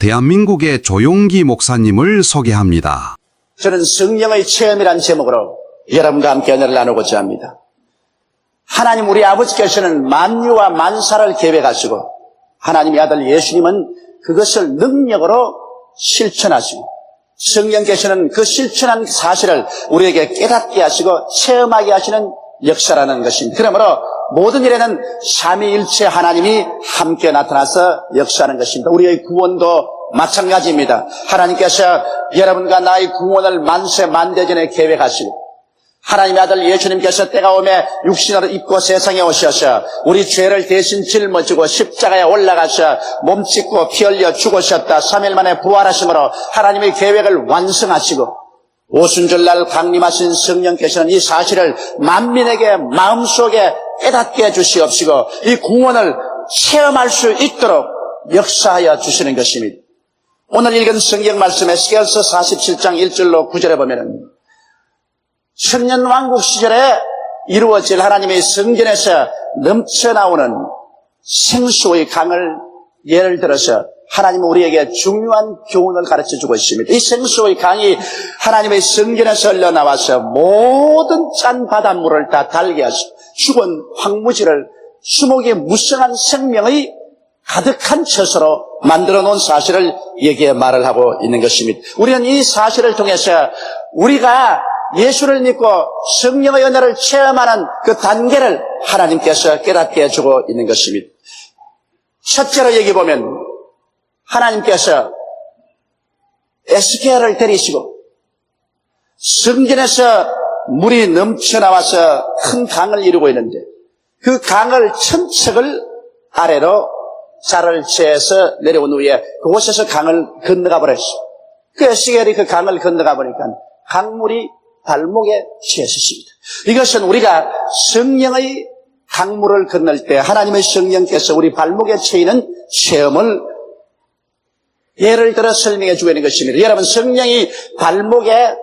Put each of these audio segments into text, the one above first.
대한민국의 조용기 목사님을 소개합니다. 저는 성령의 체험이란 제목으로 여러분과 함께 은혜를 나누고자 합니다. 하나님 우리 아버지께서는 만유와 만사를 계획하시고 하나님의 아들 예수님은 그것을 능력으로 실천하시고 성령께서는 그 실천한 사실을 우리에게 깨닫게 하시고 체험하게 하시는 역사라는 것입니다. 그러므로 모든 일에는 삼위일체 하나님이 함께 나타나서 역사하는 것입니다. 우리의 구원도 마찬가지입니다. 하나님께서 여러분과 나의 구원을 만세 만대전에 계획하시고 하나님의 아들 예수님께서 때가 오매 육신을 입고 세상에 오셔서 우리 죄를 대신 짊어지고 십자가에 올라가셔 몸 찢고 피 흘려 죽으셨다. 3일 만에 부활하심으로 하나님의 계획을 완성하시고 오순절날 강림하신 성령께서는 이 사실을 만민에게 마음속에 깨닫게 해주시옵시고 이 구원을 체험할 수 있도록 역사하여 주시는 것입니다. 오늘 읽은 성경 말씀 에 스겔서 47장 1절로 9절에 보면은 천년 왕국 시절에 이루어질 하나님의 성전에서 넘쳐나오는 생수의 강을 예를 들어서 하나님은 우리에게 중요한 교훈을 가르쳐 주고 있습니다. 이 생수의 강이 하나님의 성전에서 흘러나와서 모든 짠 바닷물을 다 달게 하시고 죽은 황무지를 수목의 무성한 생명의 가득한 처소로 만들어 놓은 사실을 여기에 말을 하고 있는 것입니다. 우리는 이 사실을 통해서 우리가 예수를 믿고 성령의 은혜를 체험하는 그 단계를 하나님께서 깨닫게 해주고 있는 것입니다. 첫째로 여기 보면 하나님께서 에스겔을 데리시고 성전에서 물이 넘쳐나와서 큰 강을 이루고 있는데 그 강을 천척을 아래로 자를 채해서 내려온 후에 그곳에서 강을 건너가 버렸어. 그 에스겔이 그 강을 건너가 보니까 강물이 발목에 채었습니다. 이것은 우리가 성령의 강물을 건널 때 하나님의 성령께서 우리 발목에 채이는 체험을 예를 들어 설명해 주고 있는 것입니다. 여러분 성령이 발목에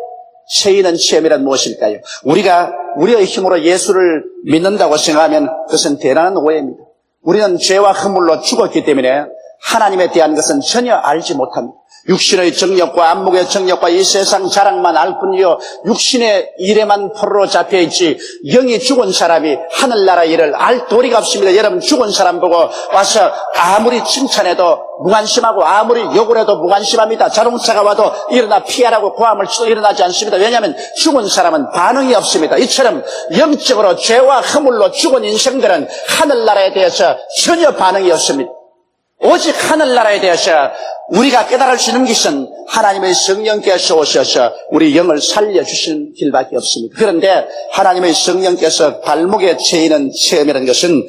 채이는 체험이란 무엇일까요? 우리가 우리의 힘으로 예수를 믿는다고 생각하면 그것은 대단한 오해입니다. 우리는 죄와 허물로 죽었기 때문에 하나님에 대한 것은 전혀 알지 못합니다. 육신의 정력과 안목의 정력과 이 세상 자랑만 알 뿐이요 육신의 일에만 포로로 잡혀 있지 영이 죽은 사람이 하늘나라 일을 알 도리가 없습니다. 여러분 죽은 사람 보고 와서 아무리 칭찬해도 무관심하고 아무리 욕을 해도 무관심합니다. 자동차가 와도 일어나 피하라고 고함을 치도 일어나지 않습니다. 왜냐하면 죽은 사람은 반응이 없습니다. 이처럼 영적으로 죄와 허물로 죽은 인생들은 하늘나라에 대해서 전혀 반응이 없습니다. 오직 하늘나라에 대해서 우리가 깨달을 수 있는 것은 하나님의 성령께서 오셔서 우리 영을 살려주시는 길밖에 없습니다. 그런데 하나님의 성령께서 발목에 채이는 체험이라는 것은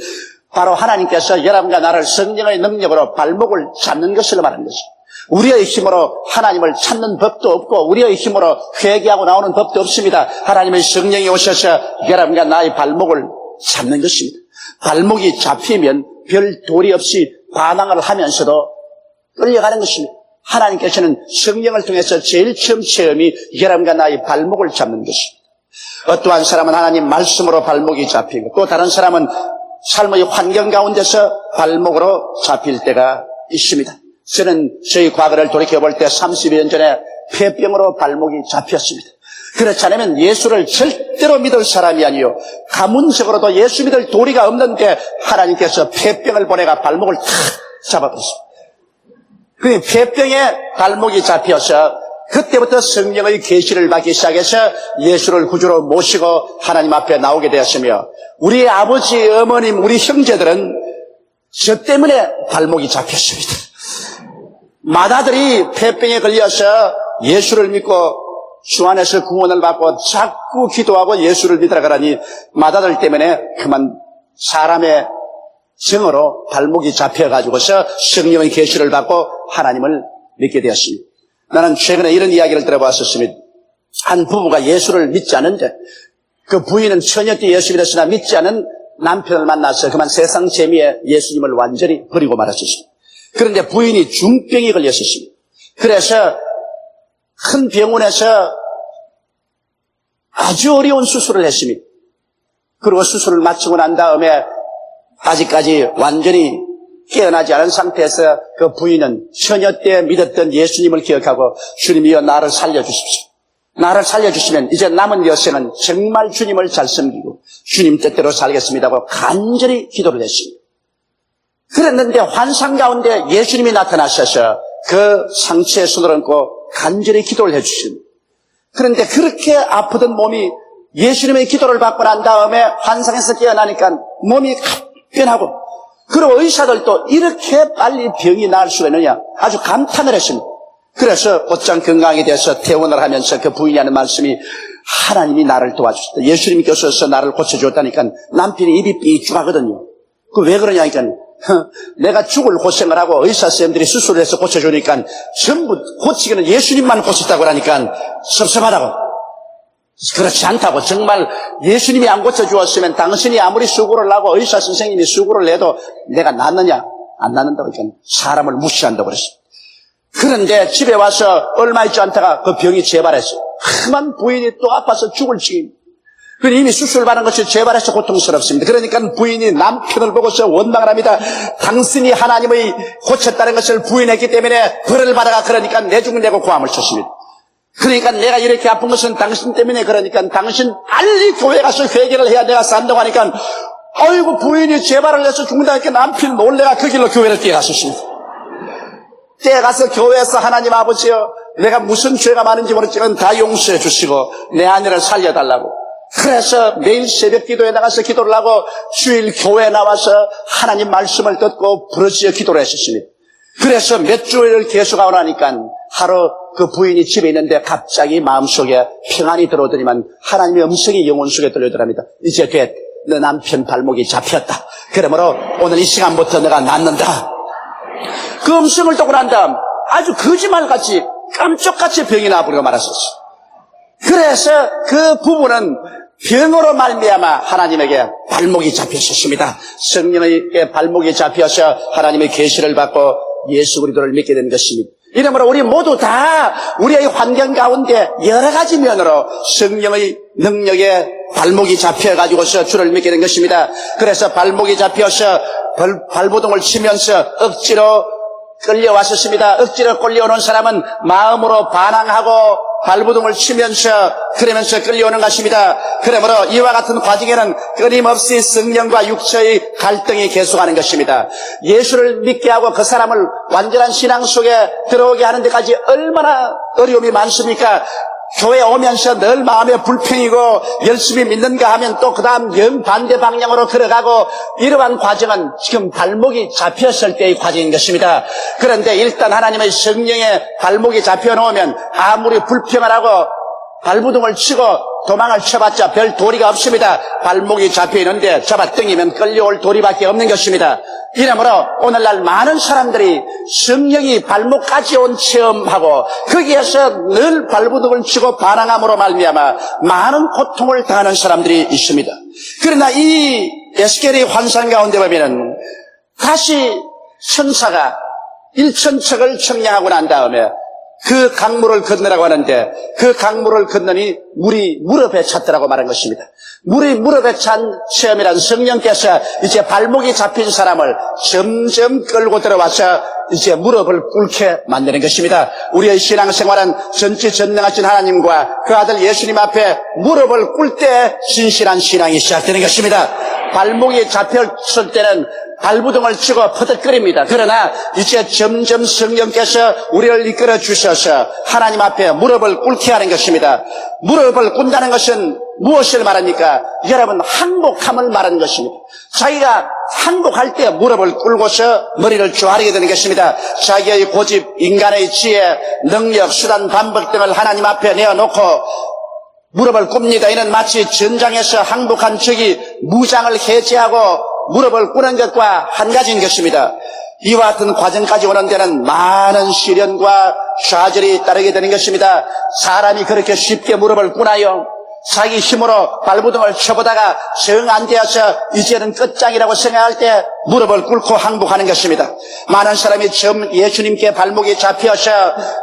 바로 하나님께서 여러분과 나를 성령의 능력으로 발목을 잡는 것을 말하는 것입니다. 우리의 힘으로 하나님을 찾는 법도 없고 우리의 힘으로 회개하고 나오는 법도 없습니다. 하나님의 성령이 오셔서 여러분과 나의 발목을 잡는 것입니다. 발목이 잡히면 별 도리 없이 반항을 하면서도 끌려가는 것입니다. 하나님께서는 성령을 통해서 제일 처음 체험이 여러분과 나의 발목을 잡는 것입니다. 어떠한 사람은 하나님 말씀으로 발목이 잡히고 또 다른 사람은 삶의 환경 가운데서 발목으로 잡힐 때가 있습니다. 저는 저희 과거를 돌이켜볼 때 30여 년 전에 폐병으로 발목이 잡혔습니다. 그렇지 않으면 예수를 절대로 믿을 사람이 아니요. 가문적으로도 예수 믿을 도리가 없는데 하나님께서 폐병을 보내가 발목을 탁 잡아버렸습니다. 그 폐병에 발목이 잡혀서 그때부터 성령의 계시를 받기 시작해서 예수를 구주로 모시고 하나님 앞에 나오게 되었으며 우리 아버지, 어머님, 우리 형제들은 저 때문에 발목이 잡혔습니다. 마다들이 폐병에 걸려서 예수를 믿고 주 안에서 구원을 받고 자꾸 기도하고 예수를 믿으라 그러니 마다들 때문에 그만 사람의 정으로 발목이 잡혀가지고서 성령의 계시를 받고 하나님을 믿게 되었습니다. 나는 최근에 이런 이야기를 들어봤었습니다. 한 부부가 예수를 믿지 않는데 그 부인은 처녀 때 예수 믿었으나 믿지 않은 남편을 만나서 그만 세상 재미에 예수님을 완전히 버리고 말았었습니다. 그런데 부인이 중병이 걸렸었습니다. 그래서 큰 병원에서 아주 어려운 수술을 했습니다. 그리고 수술을 마치고 난 다음에 아직까지 완전히 깨어나지 않은 상태에서 그 부인은 처녀 때 믿었던 예수님을 기억하고 주님이여 나를 살려주십시오. 나를 살려주시면 이제 남은 여생은 정말 주님을 잘 섬기고 주님 뜻대로 살겠습니다 하고 간절히 기도를 했습니다. 그랬는데 환상 가운데 예수님이 나타나셔서 그 상처에 손을 얹고 간절히 기도를 해주십니다. 그런데 그렇게 아프던 몸이 예수님의 기도를 받고 난 다음에 환상에서 깨어나니까 몸이 변하고 그리고 의사들도 이렇게 빨리 병이 나을 수가 있느냐 아주 감탄을 했습니다. 그래서 곧장 건강에 대해서 퇴원을 하면서 그 부인이 하는 말씀이 하나님이 나를 도와주셨다. 예수님께서 나를 고쳐주었다니까 남편이 입이 삐죽하거든요. 그 왜 그러냐니까 내가 죽을 고생을 하고 의사 선생님들이 수술을 해서 고쳐주니까 전부 고치기는 예수님만 고쳤다고 하니까 섭섭하다고. 그렇지 않다고 정말 예수님이 안 고쳐주었으면 당신이 아무리 수고를 하고 의사 선생님이 수고를 해도 내가 낫느냐 안 낫는다고 하니까 사람을 무시한다고 그랬어. 그런데 집에 와서 얼마 있지 않다가 그 병이 재발했어요. 험한 부인이 또 아파서 죽을 지경. 그 이미 수술 받은 것이 재발해서 고통스럽습니다. 그러니까 부인이 남편을 보고서 원망을 합니다. 당신이 하나님의 고쳤다는 것을 부인했기 때문에 벌을 받아가 그러니까 내죽을 내고 고함을 쳤습니다. 그러니까 내가 이렇게 아픈 것은 당신 때문에 그러니까 당신 빨리 교회 가서 회개를 해야 내가 산다고 하니까 아이고 부인이 재발을 해서 죽는다니까 남편 놀래가 그 길로 교회를 뛰어갔었습니다. 때에 가서 교회에서 하나님 아버지여 내가 무슨 죄가 많은지 모르지만 다 용서해 주시고 내 아내를 살려달라고 그래서 매일 새벽 기도에 나가서 기도를 하고 주일 교회에 나와서 하나님 말씀을 듣고 부르짖어 기도를 했었습니다. 그래서 몇 주일을 계속하고 나니까 하루 그 부인이 집에 있는데 갑자기 마음속에 평안이 들어오더니만 하나님의 음성이 영혼 속에 들려더랍니다. 이제 됐. 너 남편 발목이 잡혔다. 그러므로 오늘 이 시간부터 내가 낫는다. 그 음성을 듣고 난 다음 아주 거짓말같이 깜짝같이 병이 나버리고 말았었어. 그래서 그 부부는 병으로 말미암아 하나님에게 발목이 잡혔었습니다. 성령의 발목이 잡혀서 하나님의 계시를 받고 예수 그리스도를 믿게 된 것입니다. 이러므로 우리 모두 다 우리의 환경 가운데 여러 가지 면으로 성령의 능력에 발목이 잡혀가지고서 주를 믿게 된 것입니다. 그래서 발목이 잡혀서 발, 발부동을 치면서 억지로 끌려왔었습니다. 억지로 끌려오는 사람은 마음으로 반항하고 발부둥을 치면서 그러면서 끌려오는 것입니다. 그러므로 이와 같은 과정에는 끊임없이 성령과 육체의 갈등이 계속하는 것입니다. 예수를 믿게 하고 그 사람을 완전한 신앙 속에 들어오게 하는 데까지 얼마나 어려움이 많습니까? 교회 오면서 늘 마음에 불평이고 열심히 믿는가 하면 또 그 다음 영반대 방향으로 걸어가고 이러한 과정은 지금 발목이 잡혔을 때의 과정인 것입니다. 그런데 일단 하나님의 성령에 발목이 잡혀 놓으면 아무리 불평을 하고 발부둥을 치고 도망을 쳐봤자 별 도리가 없습니다. 발목이 잡혀 있는데 잡아 당기면 끌려올 도리밖에 없는 것입니다. 이러므로 오늘날 많은 사람들이 성령이 발목까지 온 체험하고 거기에서 늘 발부둥을 치고 반항함으로 말미암아 많은 고통을 당하는 사람들이 있습니다. 그러나 이 에스겔의 환상 가운데 보면은 다시 천사가 일천척을 청량하고 난 다음에 그 강물을 건너라고 하는데 그 강물을 건너니 물이 무릎에 찼더라고 말한 것입니다. 물이 무릎에 찬 체험이란 성령께서 이제 발목이 잡힌 사람을 점점 끌고 들어와서 이제 무릎을 꿇게 만드는 것입니다. 우리의 신앙생활은 전지전능하신 하나님과 그 아들 예수님 앞에 무릎을 꿇을 때 진실한 신앙이 시작되는 것입니다. 발목이 잡혔을 때는 발부둥을 치고 퍼득거립니다. 그러나 이제 점점 성령께서 우리를 이끌어 주셔서 하나님 앞에 무릎을 꿇게 하는 것입니다. 무릎을 꿇는다는 것은 무엇을 말합니까? 여러분 항복함을 말하는 것입니다. 자기가 항복할 때 무릎을 꿇고서 머리를 조아리게 되는 것입니다. 자기의 고집, 인간의 지혜, 능력, 수단, 반복 등을 하나님 앞에 내어놓고 무릎을 꿇습니다. 이는 마치 전장에서 항복한 적이 무장을 해제하고 무릎을 꿇는 것과 한 가지인 것입니다. 이와 같은 과정까지 오는 데는 많은 시련과 좌절이 따르게 되는 것입니다. 사람이 그렇게 쉽게 무릎을 꿇나요? 자기 힘으로 발부둥을 쳐보다가 정 안 되어서 이제는 끝장이라고 생각할 때 무릎을 꿇고 항복하는 것입니다. 많은 사람이 처음 예수님께 발목이 잡혀서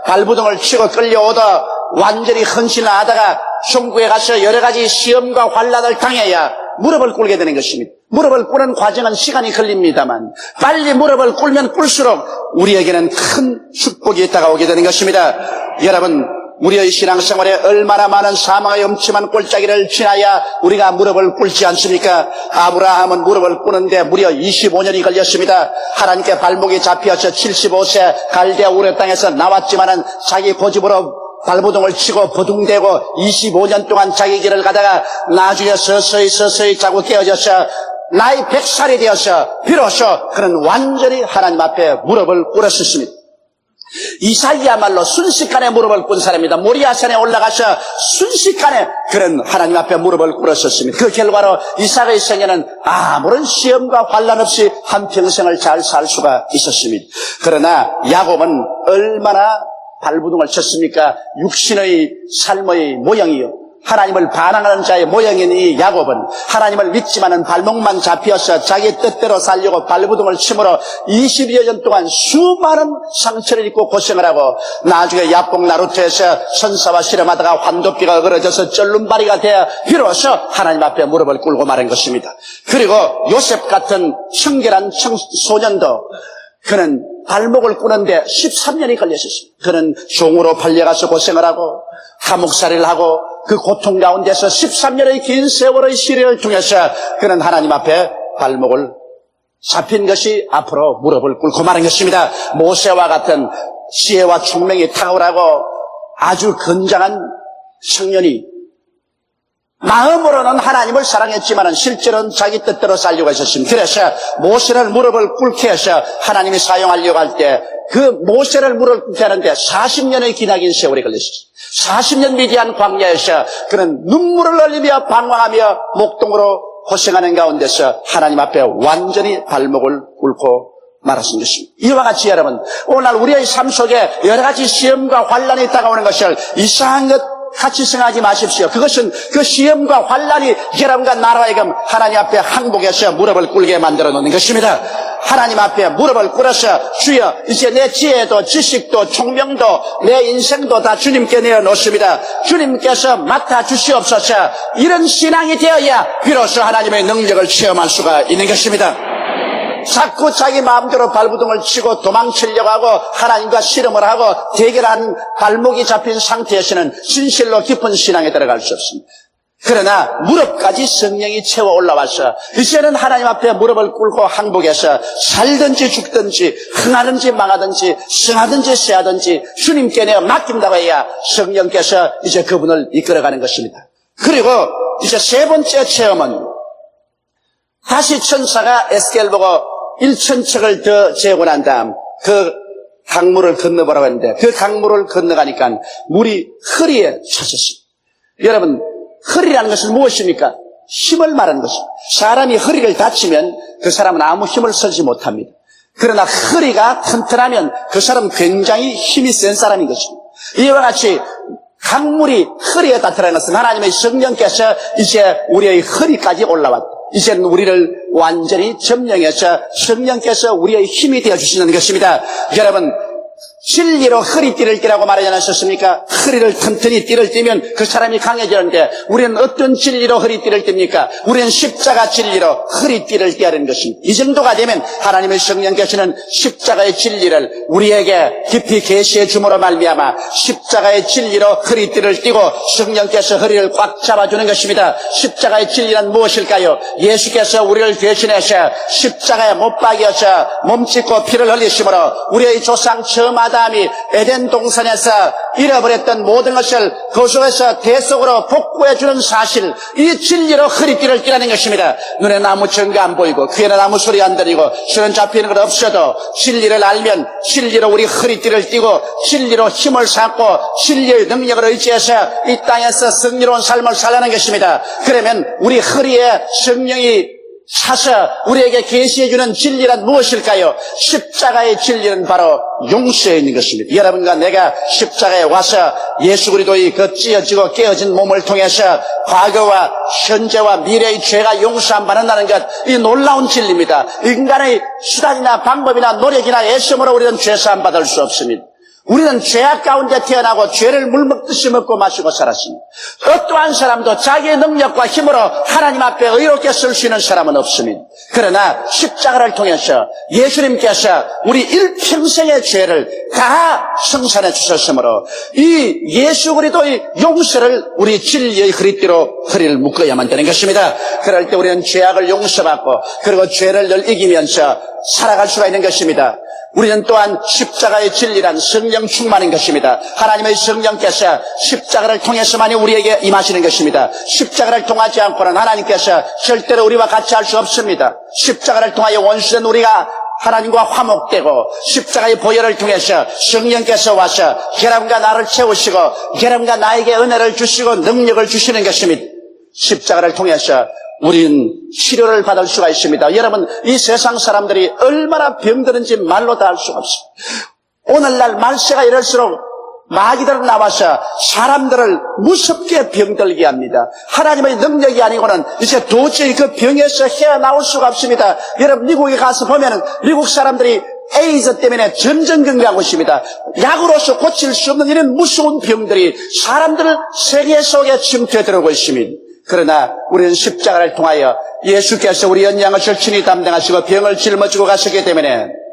발부둥을 치고 끌려오다 완전히 헌신을 하다가 천국에 가서 여러 가지 시험과 환란을 당해야 무릎을 꿇게 되는 것입니다. 무릎을 꿇는 과정은 시간이 걸립니다만 빨리 무릎을 꿇으면 꿇을수록 우리에게는 큰 축복이 다가오게 되는 것입니다. 여러분 우리의 신앙생활에 얼마나 많은 사망의 엄침한 꼴짜기를 지나야 우리가 무릎을 꿇지 않습니까? 아브라함은 무릎을 꿇는데 무려 25년이 걸렸습니다. 하나님께 발목이 잡혀서 75세 갈대아 우레 땅에서 나왔지만은 자기 고집으로 발부동을 치고 버둥대고 25년 동안 자기 길을 가다가 나중에 서서히 서서히 자고 깨어져서 나이 100살이 되어서 비로소 그는 완전히 하나님 앞에 무릎을 꿇었습니다. 이사이야말로 순식간에 무릎을 꿇은 사람입니다. 모리아산에 올라가서 순식간에 그런 하나님 앞에 무릎을 꿇었었습니다. 그 결과로 이삭의 생애는 아무런 시험과 환란 없이 한 평생을 잘 살 수가 있었습니다. 그러나 야곱은 얼마나 발부둥을 쳤습니까? 육신의 삶의 모양이요. 하나님을 반항하는 자의 모양인 이 야곱은 하나님을 믿지만은 발목만 잡혀서 자기 뜻대로 살려고 발부둥을 치므로 20여 년 동안 수많은 상처를 입고 고생을 하고 나중에 야복 나루트에서 선사와 실험하다가 환도비가 어그러져서 쩔름바리가 되어 비로소 하나님 앞에 무릎을 꿇고 말한 것입니다. 그리고 요셉 같은 청결한 청 소년도 그는 발목을 꿇는데 13년이 걸렸었습니다. 그는 종으로 팔려가서 고생을 하고 감옥살이를 하고 그 고통 가운데서 13년의 긴 세월의 시련을 통해서 그는 하나님 앞에 발목을 잡힌 것이 앞으로 무릎을 꿇고 말한 것입니다. 모세와 같은 지혜와 총명이 탁월하고 아주 건장한 청년이 마음으로는 하나님을 사랑했지만 실제로는 자기 뜻대로 살려고 했었습니다. 그래서 모세를 무릎을 꿇게 해서 하나님이 사용하려고 할 때 그 모세를 무릎을 꿇게 하는데 40년의 기나긴 세월이 걸렸습니다. 40년 미디안 광야에서 그는 눈물을 흘리며 방황하며 목동으로 고생하는 가운데서 하나님 앞에 완전히 발목을 꿇고 말하신 것입니다. 이와 같이 여러분, 오늘 우리의 삶 속에 여러 가지 시험과 환란이 다가오는 것을 이상한 것 같이 생각하지 마십시오. 그것은 그 시험과 환란이 여러분과 나라에금 하나님 앞에 항복해서 무릎을 꿇게 만들어 놓는 것입니다. 하나님 앞에 무릎을 꿇어서 주여 이제 내 지혜도 지식도 총명도 내 인생도 다 주님께 내어놓습니다. 주님께서 맡아 주시옵소서 이런 신앙이 되어야 비로소 하나님의 능력을 체험할 수가 있는 것입니다. 자꾸 자기 마음대로 발부둥을 치고 도망치려고 하고 하나님과 씨름을 하고 대결한 발목이 잡힌 상태에서는 진실로 깊은 신앙에 들어갈 수 없습니다. 그러나 무릎까지 성령이 채워 올라와서 이제는 하나님 앞에 무릎을 꿇고 항복해서 살든지 죽든지 흥하든지 망하든지 승하든지 쇠하든지 주님께 내어 맡긴다고 해야 성령께서 이제 그분을 이끌어가는 것입니다. 그리고 이제 세 번째 체험은 다시 천사가 에스겔 보고 1천척을 더 재고 난 다음 그 강물을 건너보라고 했는데 그 강물을 건너가니까 물이 허리에 찼었습니다. 여러분 허리라는 것은 무엇입니까? 힘을 말하는 것입니다. 사람이 허리를 다치면 그 사람은 아무 힘을 쓰지 못합니다. 그러나 허리가 튼튼하면 그 사람은 굉장히 힘이 센 사람인 것입니다. 이와 같이 강물이 허리에 닿더라는 것은 하나님의 성령께서 이제 우리의 허리까지 올라왔다. 이제는 우리를 완전히 점령해서 성령께서 우리의 힘이 되어 주시는 것입니다. 여러분, 진리로 허리띠를 띠라고 말하지 않으셨습니까? 허리를 튼튼히 띠를 띠면 그 사람이 강해지는데 우리는 어떤 진리로 허리띠를 띱니까? 우리는 십자가 진리로 허리띠를 띠하는 것입니다. 이 정도가 되면 하나님의 성령께서는 십자가의 진리를 우리에게 깊이 계시해 줌으로 말미암아 십자가의 진리로 허리띠를 띠고 성령께서 허리를 꽉 잡아주는 것입니다. 십자가의 진리는 무엇일까요? 예수께서 우리를 대신해서 십자가에 못 박여서 몸짓고 피를 흘리심으로 우리의 조상 처음 아담이 에덴 동산에서 잃어버렸던 모든 것을 그 속에서 대속으로 복구해 주는 사실 이 진리로 허리띠를 띠라는 것입니다. 눈에 아무 증거 안 보이고 귀에는 아무 소리 안 들리고 손은 잡히는 것 없어도 진리를 알면 진리로 우리 허리띠를 띠고 진리로 힘을 쌓고 진리의 능력을 의지해서 이 땅에서 승리로운 삶을 살라는 것입니다. 그러면 우리 허리에 성령이 차서 우리에게 계시해주는 진리란 무엇일까요? 십자가의 진리는 바로 용서에 있는 것입니다. 여러분과 내가 십자가에 와서 예수 그리스도의 그 찢어지고 깨어진 몸을 통해서 과거와 현재와 미래의 죄가 용서함 받는다는 것, 이 놀라운 진리입니다. 인간의 수단이나 방법이나 노력이나 애씀으로 우리는 죄사함 받을 수 없습니다. 우리는 죄악 가운데 태어나고 죄를 물먹듯이 먹고 마시고 살았습니다. 어떠한 사람도 자기의 능력과 힘으로 하나님 앞에 의롭게 쓸 수 있는 사람은 없습니다. 그러나 십자가를 통해서 예수님께서 우리 일평생의 죄를 다 성산해 주셨으므로 이 예수 그리도의 용서를 우리 진리의 그리스도로 허리를 묶어야만 되는 것입니다. 그럴 때 우리는 죄악을 용서받고 그리고 죄를 늘 이기면서 살아갈 수가 있는 것입니다. 우리는 또한 십자가의 진리란 성령 충만인 것입니다. 하나님의 성령께서 십자가를 통해서만이 우리에게 임하시는 것입니다. 십자가를 통하지 않고는 하나님께서 절대로 우리와 같이 할 수 없습니다. 십자가를 통하여 원수된 우리가 하나님과 화목되고 십자가의 보혈을 통해서 성령께서 와서 여러분과 나를 채우시고 여러분과 나에게 은혜를 주시고 능력을 주시는 것입니다. 십자가를 통해서 우리는 치료를 받을 수가 있습니다. 여러분, 이 세상 사람들이 얼마나 병드는지 말로 다할 수가 없습니다. 오늘날 말세가 이럴수록 마귀들 나와서 사람들을 무섭게 병들게 합니다. 하나님의 능력이 아니고는 이제 도저히 그 병에서 헤어나올 수가 없습니다. 여러분, 미국에 가서 보면은 미국 사람들이 에이즈 때문에 전전긍긍하고 있습니다. 약으로서 고칠 수 없는 이런 무서운 병들이 사람들을 세계 속에 침투해 들어오고 있습니다. 그러나 우리는 십자가를 통하여 예수께서 우리 연양을 절친히 담당하시고 병을 짊어지고 가셨기 때문에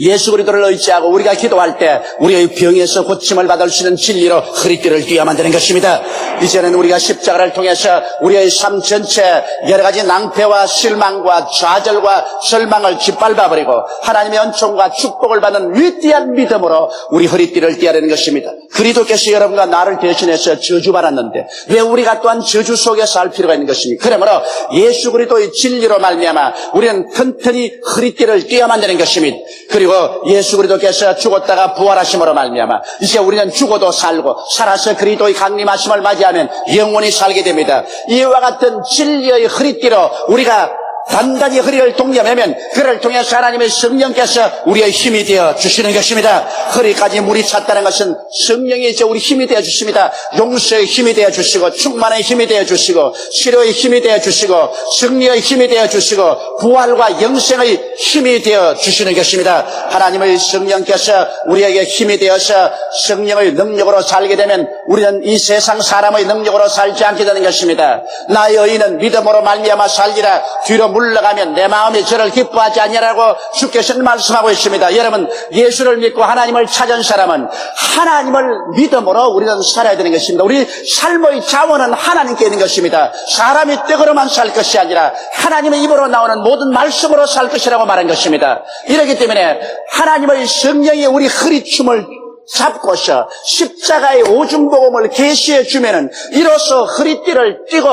예수 그리스도를 의지하고 우리가 기도할 때 우리의 병에서 고침을 받을 수 있는 진리로 허리띠를 띄어만 되는 것입니다. 이제는 우리가 십자가를 통해서 우리의 삶 전체 여러 가지 낭패와 실망과 좌절과 절망을 짓밟아버리고 하나님의 은총과 축복을 받는 위대한 믿음으로 우리 허리띠를 되는 것입니다. 그리스도께서 여러분과 나를 대신해서 저주받았는데 왜 우리가 또한 저주 속에 살 필요가 있는 것입니까? 그러므로 예수 그리스도의 진리로 말미암아 우리는 튼튼히 허리띠를 띄어만 되는 것입니다. 그리고 예수 그리스도께서 죽었다가 부활하심으로 말미암아 이제 우리는 죽어도 살고 살아서 그리스도의 강림하심을 맞이하면 영원히 살게 됩니다. 이와 같은 진리의 허리띠로 우리가 단단히 허리를 동여매면 그를 통해서 하나님의 성령께서 우리의 힘이 되어 주시는 것입니다. 허리까지 물이 찼다는 것은 성령이 이제 우리 힘이 되어 주십니다. 용서의 힘이 되어 주시고 충만의 힘이 되어 주시고 치료의 힘이 되어 주시고 승리의 힘이 되어 주시고 부활과 영생의 힘이 되어 주시는 것입니다. 하나님의 성령께서 우리에게 힘이 되어서 성령의 능력으로 살게 되면 우리는 이 세상 사람의 능력으로 살지 않게 되는 것입니다. 나의 의인은 믿음으로 말미암아 살리라 뒤로 물러가면 내 마음이 저를 기뻐하지 않냐라고 주께서 말씀하고 있습니다. 여러분 예수를 믿고 하나님을 찾은 사람은 하나님을 믿음으로 우리는 살아야 되는 것입니다. 우리 삶의 자원은 하나님께 있는 것입니다. 사람이 떡으로만 살 것이 아니라 하나님의 입으로 나오는 모든 말씀으로 살 것이라고 말한 것입니다. 이렇기 때문에 하나님의 성령이 우리 허리춤을 잡고서 십자가의 오줌복음을 계시해 주면은 이로써 허리띠를 띠고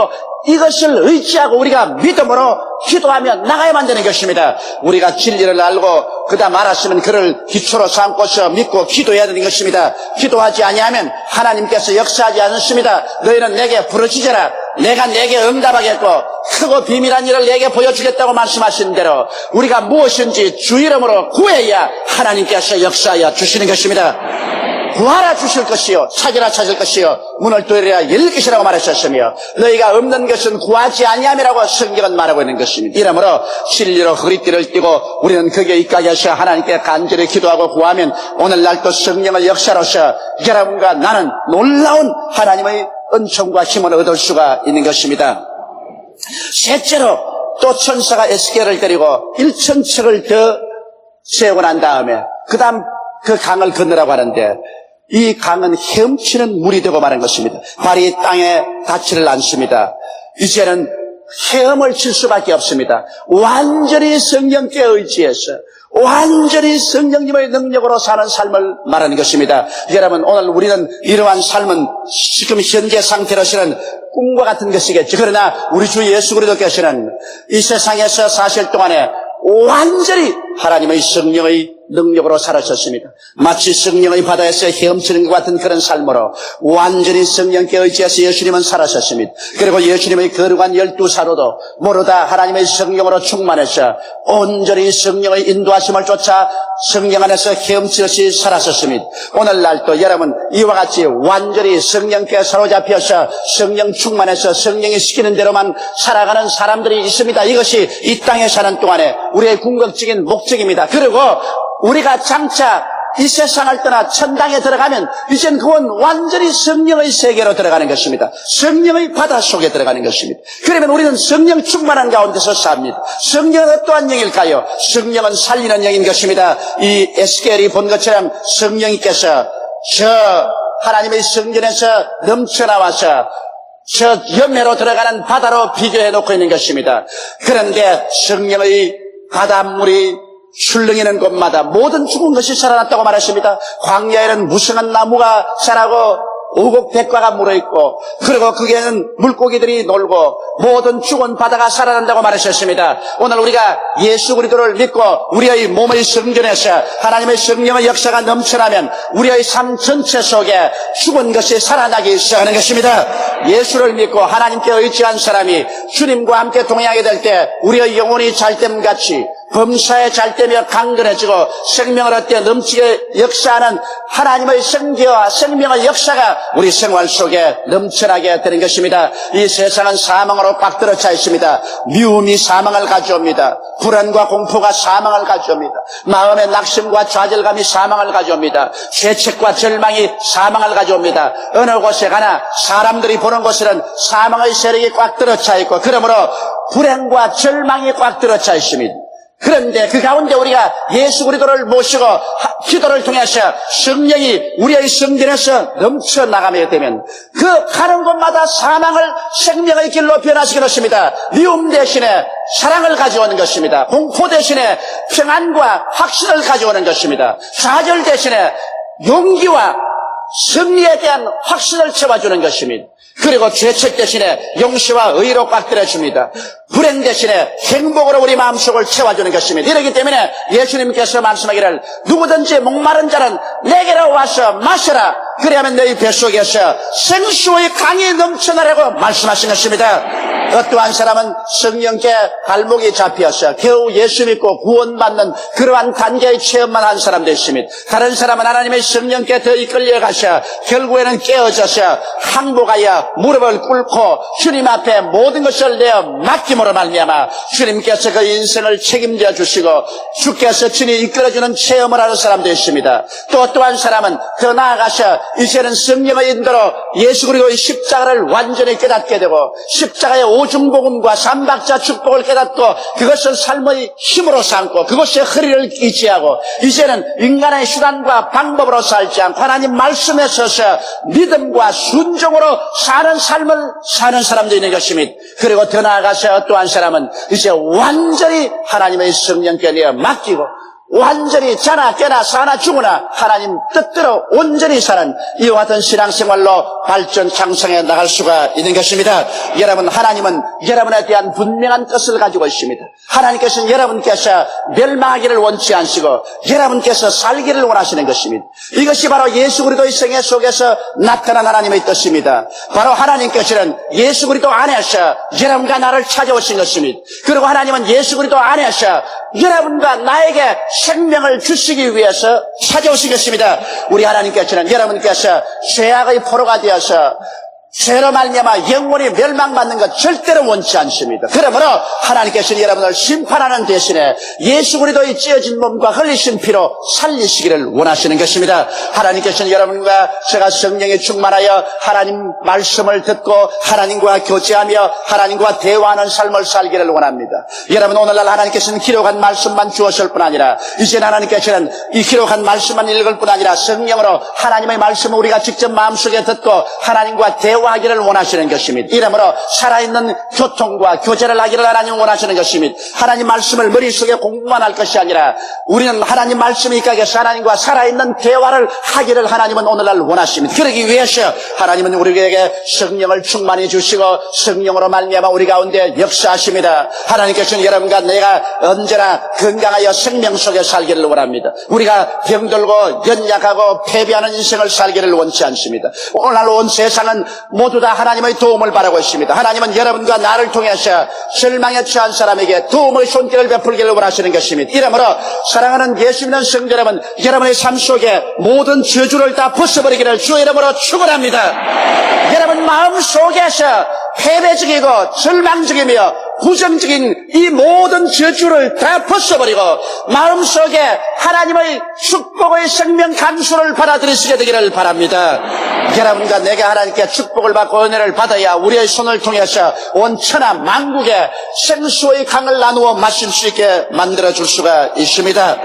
이것을 의지하고 우리가 믿음으로 기도하며 나가야만 되는 것입니다. 우리가 진리를 알고 그다음 알았으면 그를 기초로 삼고서 믿고 기도해야 되는 것입니다. 기도하지 아니하면 하나님께서 역사하지 않습니다. 너희는 내게 부르짖어라. 내가 내게 응답하겠고 크고 비밀한 일을 내게 보여주겠다고 말씀하신 대로 우리가 무엇인지 주 이름으로 구해야 하나님께서 역사하여 주시는 것입니다. 구하라 주실 것이요 찾으라 찾을 것이요 문을 두드리라 열릴 것이라고 말하셨으며 너희가 없는 것은 구하지 아니함이라고 성경은 말하고 있는 것입니다. 이러므로 진리로 허리띠를 띠고 우리는 거기에 입가게 하셔 하나님께 간절히 기도하고 구하면 오늘날 또 성령의 역사로서 여러분과 나는 놀라운 하나님의 은총과 힘을 얻을 수가 있는 것입니다. 셋째로 또 천사가 에스겔을 데리고 일천척을 더 세우고 난 다음에 그 다음 그 강을 건너라고 하는데 이 강은 헤엄치는 물이 되고 마는 것입니다. 발이 땅에 닿지를 않습니다. 이제는 헤엄을 칠 수밖에 없습니다. 완전히 성령께 의지해서 완전히 성령님의 능력으로 사는 삶을 말하는 것입니다. 여러분 오늘 우리는 이러한 삶은 지금 현재 상태로서는 꿈과 같은 것이겠죠. 그러나 우리 주 예수 그리스도께서는 이 세상에서 사실 동안에 완전히 하나님의 성령의 능력으로 살아셨습니다. 마치 성령의 바다에서 헤엄치는 것 같은 그런 삶으로 완전히 성령께 의지해서 예수님은 살아셨습니다. 그리고 예수님의 거룩한 열두 사로도 모르다 하나님의 성령으로 충만해서 온전히 성령의 인도하심을 쫓아 성령 안에서 헤엄치듯이 살았었습니다. 오늘날도 여러분 이와 같이 완전히 성령께 사로잡혀서 성령 충만해서 성령이 시키는 대로만 살아가는 사람들이 있습니다. 이것이 이 땅에 사는 동안에 우리의 궁극적인 목적입니다. 그리고 우리가 장차 이 세상을 떠나 천당에 들어가면 이젠 그건 완전히 성령의 세계로 들어가는 것입니다. 성령의 바다 속에 들어가는 것입니다. 그러면 우리는 성령 충만한 가운데서 삽니다. 성령은 어떠한 영일까요? 성령은 살리는 영인 것입니다. 이 에스겔이 본 것처럼 성령님께서 저 하나님의 성전에서 넘쳐나와서 저 연매로 들어가는 바다로 비교해 놓고 있는 것입니다. 그런데 성령의 바닷물이 출렁이는 곳마다 모든 죽은 것이 살아났다고 말했습니다. 광야에는 무성한 나무가 자라고 오곡백과가 물어있고 그리고 거기에는 물고기들이 놀고 모든 죽은 바다가 살아난다고 말하셨습니다. 오늘 우리가 예수 그리스도를 믿고 우리의 몸의 성전에서 하나님의 성령의 역사가 넘쳐나면 우리의 삶 전체 속에 죽은 것이 살아나기 시작하는 것입니다. 예수를 믿고 하나님께 의지한 사람이 주님과 함께 동행하게 될 때 우리의 영혼이 잘됨 같이 범사에 잘되며 강건해지고 생명을 얻되 넘치게 역사하는 하나님의 생기와 생명의 역사가 우리 생활 속에 넘쳐나게 되는 것입니다. 이 세상은 사망으로 꽉들어 차 있습니다. 미움이 사망을 가져옵니다. 불안과 공포가 사망을 가져옵니다. 마음의 낙심과 좌절감이 사망을 가져옵니다. 죄책과 절망이 사망을 가져옵니다. 어느 곳에 가나 사람들이 보는 곳에는 사망의 세력이 꽉 들어차 있고 그러므로 불행과 절망이 꽉 들어차 있습니다. 그런데 그 가운데 우리가 예수 그리스도를 모시고 하- 기도를 통해서 성령이 우리의 성전에서 넘쳐 나가게 되면 그 가는 곳마다 사망을 생명의 길로 변화시켜 놓습니다. 미움 대신에 사랑을 가져오는 것입니다. 공포 대신에 평안과 확신을 가져오는 것입니다. 좌절 대신에 용기와 승리에 대한 확신을 채워주는 것입니다. 그리고 죄책 대신에 용서와 의로 꽉 들어줍니다. 불행 대신에 행복으로 우리 마음속을 채워주는 것입니다. 이렇기 때문에 예수님께서 말씀하기를 누구든지 목마른 자는 내게로 와서 마셔라. 그래야만 너희 뱃속에서 생수의 강이 넘쳐나라고 말씀하신 것입니다. 어떠한 사람은 성령께 발목이 잡혀서 겨우 예수 믿고 구원받는 그러한 단계의 체험만 한 사람도 있습니다. 다른 사람은 하나님의 성령께 더 이끌려가서 결국에는 깨어져서 항복하여 무릎을 꿇고 주님 앞에 모든 것을 내어 맡김으로 말미암아 주님께서 그 인생을 책임져 주시고 주께서 친히 이끌어주는 체험을 하는 사람도 있습니다. 또 또한 사람은 더 나아가서 이제는 성령의 인도로 예수 그리스도의 십자가를 완전히 깨닫게 되고 십자가의 오중복음과 삼박자 축복을 깨닫고 그것을 삶의 힘으로 삼고 그것에 허리를 끼지하고 이제는 인간의 수단과 방법으로 살지 않고 하나님 말씀에 서서 믿음과 순종으로 사는 삶을 사는 사람도 있는 것입니다. 그리고 더 나아가서 또한 사람은 이제 완전히 하나님의 성령께 내어 맡기고 완전히 자나 깨나 사나 죽으나 하나님 뜻대로 온전히 사는 이와 같은 신앙생활로 발전 창성해 나갈 수가 있는 것입니다. 여러분 하나님은 여러분에 대한 분명한 뜻을 가지고 있습니다. 하나님께서는 여러분께서 멸망하기를 원치 않으시고 여러분께서 살기를 원하시는 것입니다. 이것이 바로 예수 그리스도의 생애 속에서 나타난 하나님의 뜻입니다. 바로 하나님께서는 예수 그리스도 안에서 여러분과 나를 찾아오신 것입니다. 그리고 하나님은 예수 그리스도 안에서 여러분과 나에게 생명을 주시기 위해서 찾아오신 것입니다. 우리 하나님께서는 여러분께서 죄악의 포로가 되어서 죄로 말미암아 영원히 멸망받는 것 절대로 원치 않습니다. 그러므로 하나님께서는 여러분을 심판하는 대신에 예수 그리스도의 찢어진 몸과 흘리신 피로 살리시기를 원하시는 것입니다. 하나님께서는 여러분과 제가 성령에 충만하여 하나님 말씀을 듣고 하나님과 교제하며 하나님과 대화하는 삶을 살기를 원합니다. 여러분 오늘날 하나님께서는 기록한 말씀만 주었을 뿐 아니라 이제 하나님께서는 이 기록한 말씀만 읽을 뿐 아니라 성령으로 하나님의 말씀을 우리가 직접 마음속에 듣고 하나님과 대화 하기를 원하시는 것입니다. 이러므로 살아있는 교통과 교제를 하기를 하나님 원하시는 것입니다. 하나님 말씀을 머릿속에 공부만 할 것이 아니라 우리는 하나님 말씀이 있게 하나님과 살아있는 대화를 하기를 하나님은 오늘날 원하십니다. 그러기 위해서 하나님은 우리에게 성령을 충만히 주시고 성령으로 말미암아 우리 가운데 역사하십니다. 하나님께서는 여러분과 내가 언제나 건강하여 생명 속에 살기를 원합니다. 우리가 병들고 연약하고 패배하는 인생을 살기를 원치 않습니다. 오늘날 온 세상은 모두 다 하나님의 도움을 바라고 있습니다. 하나님은 여러분과 나를 통해서 절망에 처한 사람에게 도움의 손길을 베풀기를 원하시는 것입니다. 이러므로 사랑하는 예수 믿는 성도 여러분, 여러분의 삶 속에 모든 저주를 다 벗어버리기를 주 이름으로 축원합니다. 여러분 마음 속에서 패배적이고 절망적이며 부정적인 이 모든 저주를 다 벗어버리고 마음속에 하나님의 축복의 생명 강수를 받아들이시게 되기를 바랍니다. 여러분과 내가 하나님께 축복을 받고 은혜를 받아야 우리의 손을 통해서 온 천하 만국에 생수의 강을 나누어 마실 수 있게 만들어 줄 수가 있습니다.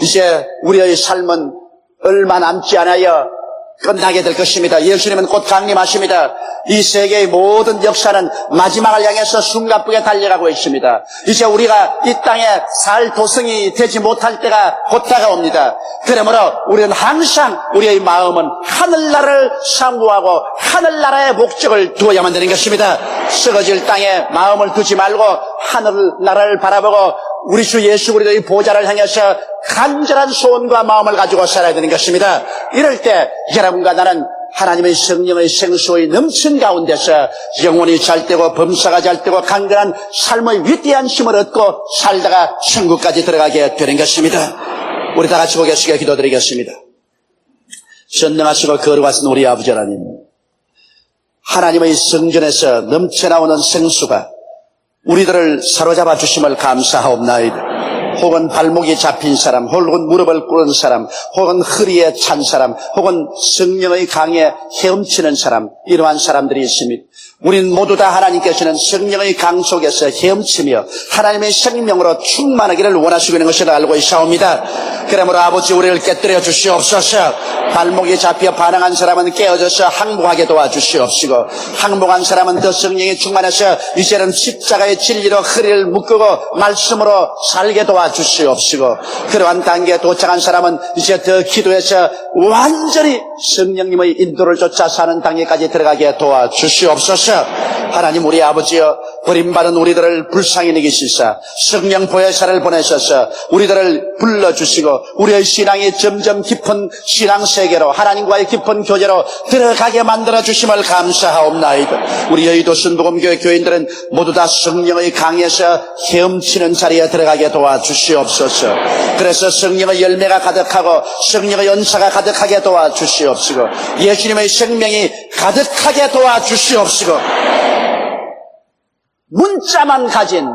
이제 우리의 삶은 얼마 남지 않아요. 끝나게 될 것입니다. 예수님은 곧 강림하십니다. 이 세계의 모든 역사는 마지막을 향해서 숨가쁘게 달려가고 있습니다. 이제 우리가 이 땅에 살 도성이 되지 못할 때가 곧 다가옵니다. 그러므로 우리는 항상 우리의 마음은 하늘나라를 상고하고 하늘나라의 목적을 두어야만 되는 것입니다. 썩어질 땅에 마음을 두지 말고 하늘나라를 바라보고 우리 주 예수 그리스도의 보좌를 향해서 간절한 소원과 마음을 가지고 살아야 되는 것입니다. 이럴 때 여러분과 나는 하나님의 성령의 생수의 넘친 가운데서 영혼이 잘 되고 범사가 잘 되고 강건한 삶의 위대한 힘을 얻고 살다가 천국까지 들어가게 되는 것입니다. 우리 다 같이 고개시게 기도드리겠습니다. 전능하시고 거룩하신 우리 아버지 하나님 하나님의 성전에서 넘쳐나오는 생수가 우리들을 사로잡아 주심을 감사하옵나이다. 혹은 발목이 잡힌 사람, 혹은 무릎을 꿇은 사람, 혹은 허리에 찬 사람, 혹은 성령의 강에 헤엄치는 사람, 이러한 사람들이 있습니다. 우린 모두 다 하나님께서는 성령의 강 속에서 헤엄치며 하나님의 생명으로 충만하기를 원하시고 있는 것을 알고 있사옵니다. 그러므로 아버지 우리를 깨뜨려 주시옵소서. 발목이 잡혀 반항한 사람은 깨어져서 항복하게 도와주시옵시고 항복한 사람은 더 성령이 충만해서 이제는 십자가의 진리로 허리를 묶고 말씀으로 살게 도와주시옵시고 그러한 단계에 도착한 사람은 이제 더 기도해서 완전히 성령님의 인도를 쫓아 사는 단계까지 들어가게 도와주시옵소서 하나님 우리 아버지여 버림받은 우리들을 불쌍히 여기시사 성령 보혜사를 보내셔서 우리들을 불러주시고 우리의 신앙이 점점 깊은 신앙 세계로 하나님과의 깊은 교제로 들어가게 만들어 주심을 감사하옵나이다. 우리 여의도 순복음교회 교인들은 모두 다 성령의 강에서 헤엄치는 자리에 들어가게 도와주시옵소서. 그래서 성령의 열매가 가득하고 성령의 연사가 가득하게 도와주시옵시고 예수님의 생명이 가득하게 도와주시옵시고 문자만 가진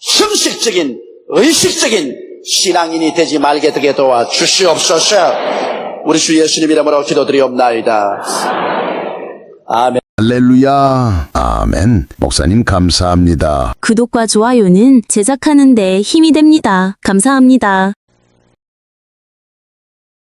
형식적인 의식적인 신앙인이 되지 말게 되게 도와 주시옵소서. 우리 주 예수님 이름으로 기도드리옵나이다. 아멘. 할렐루야. 아멘. 목사님 감사합니다. 구독과 좋아요는 제작하는 데 힘이 됩니다. 감사합니다.